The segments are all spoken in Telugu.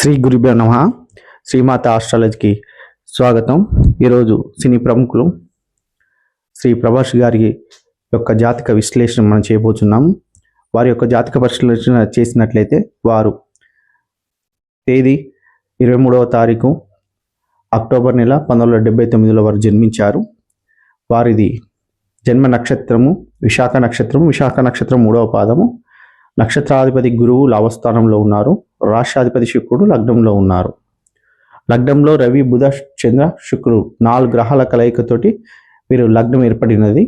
శ్రీ గురుభ్యో నమ. శ్రీమాత ఆస్ట్రాలజీకి స్వాగతం. ఈరోజు సినీ ప్రముఖులు శ్రీ ప్రభాస్ గారి యొక్క జాతక విశ్లేషణ మనం చేయబోతున్నాం. వారి యొక్క జాతక పరిశీలన చేసినట్లయితే వారు తేదీ ఇరవై మూడవ తారీఖు అక్టోబర్ నెల పంతొమ్మిది వందల డెబ్బై తొమ్మిదిలో వారు జన్మించారు. వారిది జన్మ నక్షత్రము విశాఖ నక్షత్రము విశాఖ నక్షత్రం మూడవ పాదము నక్షత్రాధిపతి గురువు లాభస్థానంలో ఉన్నారు. రాష్ట్రాధిపతి శుక్రుడు లగ్నంలో ఉన్నారు. లగ్నంలో రవి బుధ చంద్ర శుక్రుడు నాలుగు గ్రహాల కలయికతోటి వీరు లగ్నం ఏర్పడినది.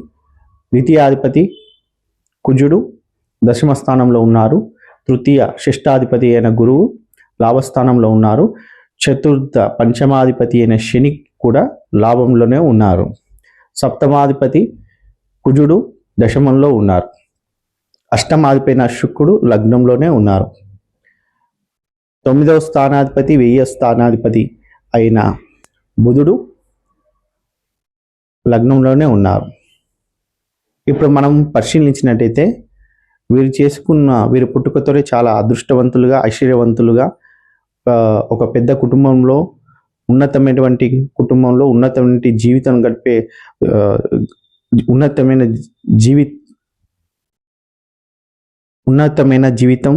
ద్వితీయాధిపతి కుజుడు దశమ స్థానంలో ఉన్నారు. తృతీయ శిష్టాధిపతి అయిన గురువు లాభస్థానంలో ఉన్నారు. చతుర్థ పంచమాధిపతి అయిన శని కూడా లాభంలోనే ఉన్నారు. సప్తమాధిపతి కుజుడు దశమంలో ఉన్నారు. అష్టమాధిపైన శుక్రుడు లగ్నంలోనే ఉన్నారు. తొమ్మిదవ స్థానాధిపతి వెయ్యి స్థానాధిపతి అయిన బుధుడు లగ్నంలోనే ఉన్నారు. ఇప్పుడు మనం పరిశీలించినట్టయితే వీరు చేసుకున్న వీరు పుట్టుకతోనే చాలా అదృష్టవంతులుగా ఐశ్వర్యవంతులుగా ఒక పెద్ద కుటుంబంలో ఉన్నతమైనటువంటి కుటుంబంలో ఉన్నతమైన జీవితం గడిపే ఉన్నతమైన జీవి ఉన్నతమైన జీవితం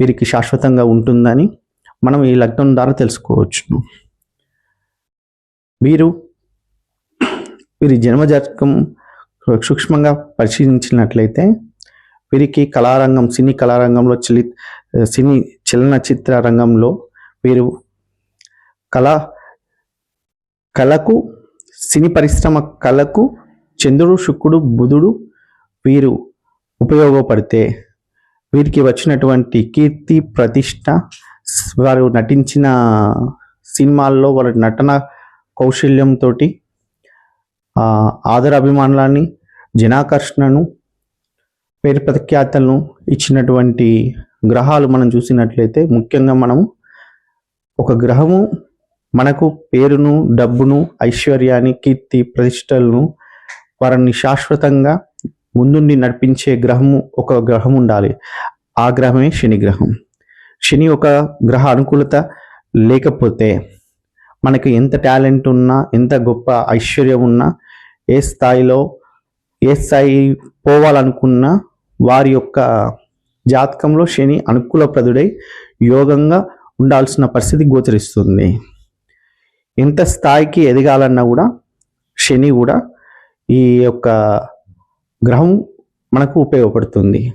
వీరికి శాశ్వతంగా ఉంటుందని మనం ఈ లగ్నం ద్వారా తెలుసుకోవచ్చు వీరు వీరి జన్మజాతకం సూక్ష్మంగా పరిశీలించినట్లయితే వీరికి కళారంగం సినీ కళారంగంలో చలి సినీ చలనచిత్ర రంగంలో వీరు కళ కళకు సినీ పరిశ్రమ కళకు చంద్రుడు శుక్రుడు బుధుడు వీరు ఉపయోగపడితే వీరికి వచ్చినటువంటి కీర్తి ప్రతిష్ట వారు నటించిన సినిమాల్లో వారి నటన కౌశల్యంతో ఆదర అభిమానులని జనాకర్షణను పేరు ప్రఖ్యాతలను ఇచ్చినటువంటి గ్రహాలు మనం చూసినట్లయితే ముఖ్యంగా మనము ఒక గ్రహము మనకు పేరును డబ్బును ఐశ్వర్యాన్ని కీర్తి ప్రతిష్టలను వారిని శాశ్వతంగా ముందుండి నడిపించే గ్రహము ఒక గ్రహం ఉండాలి ఆ గ్రహమే శని గ్రహం. శని ఒక గ్రహ అనుకూలత లేకపోతే మనకి ఎంత టాలెంట్ ఉన్నా ఎంత గొప్ప ఐశ్వర్యం ఉన్నా ఏ స్థాయిలో ఏ స్థాయి పోవాలనుకున్నా వారి యొక్క జాతకంలో శని అనుకూలప్రదుడై యోగంగా ఉండాల్సిన పరిస్థితి గోచరిస్తుంది. ఎంత స్థాయికి ఎదగాలన్నా కూడా శని కూడా ఈ యొక్క గ్రహం మనకు ఉపయోగపడుతుంది.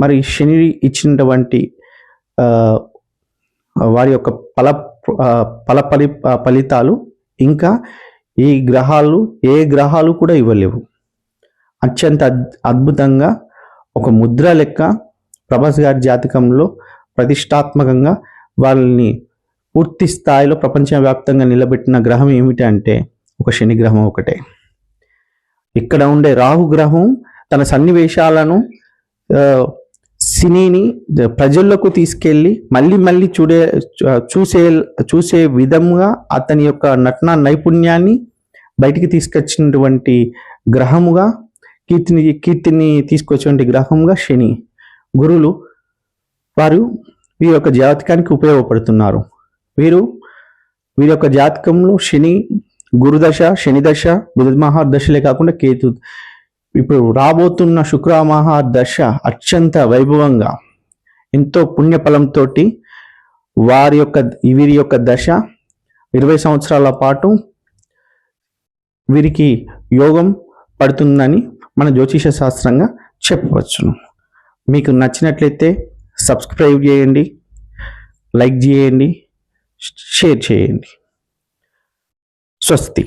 మరి శని ఇచ్చినటువంటి వారి యొక్క ఫల ఫల ఫలి ఫలితాలు ఇంకా ఈ గ్రహాలు ఏ గ్రహాలు కూడా ఇవ్వలేవు. అత్యంత అద్- అద్భుతంగా ఒక ముద్ర లెక్క ప్రభాస్ గారి జాతకంలో ప్రతిష్టాత్మకంగా వాళ్ళని పూర్తి స్థాయిలో ప్రపంచవ్యాప్తంగా నిలబెట్టిన గ్రహం ఏమిటి అంటే ఒక శని గ్రహం ఒకటే. ఇక్కడ ఉండే రాహు గ్రహం తన సన్నివేశాలను సినీని ప్రజల్లోకి తీసుకెళ్ళి మళ్ళీ మళ్ళీ చూడే చూసే చూసే విధముగా అతని యొక్క నటన నైపుణ్యాన్ని బయటికి తీసుకొచ్చినటువంటి గ్రహముగా కీర్తిని కీర్తిని తీసుకొచ్చినటువంటి గ్రహముగా శని గురువులు వారు వీరి యొక్క జాతకానికి ఉపయోగపడుతున్నారు. వీరు వీరి యొక్క జాతకంలో శని గురుదశ శనిదశ బుధమహార్ దశలే కాకుండా కేతు. ఇప్పుడు రాబోతున్న శుక్రమహార్ దశ అత్యంత వైభవంగా ఎంతో పుణ్యఫలంతో వారి యొక్క వీరి యొక్క దశ ఇరవై సంవత్సరాల పాటు వీరికి యోగం పడుతుందని మన జ్యోతిష శాస్త్రంగా చెప్పవచ్చును. మీకు నచ్చినట్లయితే సబ్స్క్రైబ్ చేయండి లైక్ చేయండి షేర్ చేయండి. स्वस्ति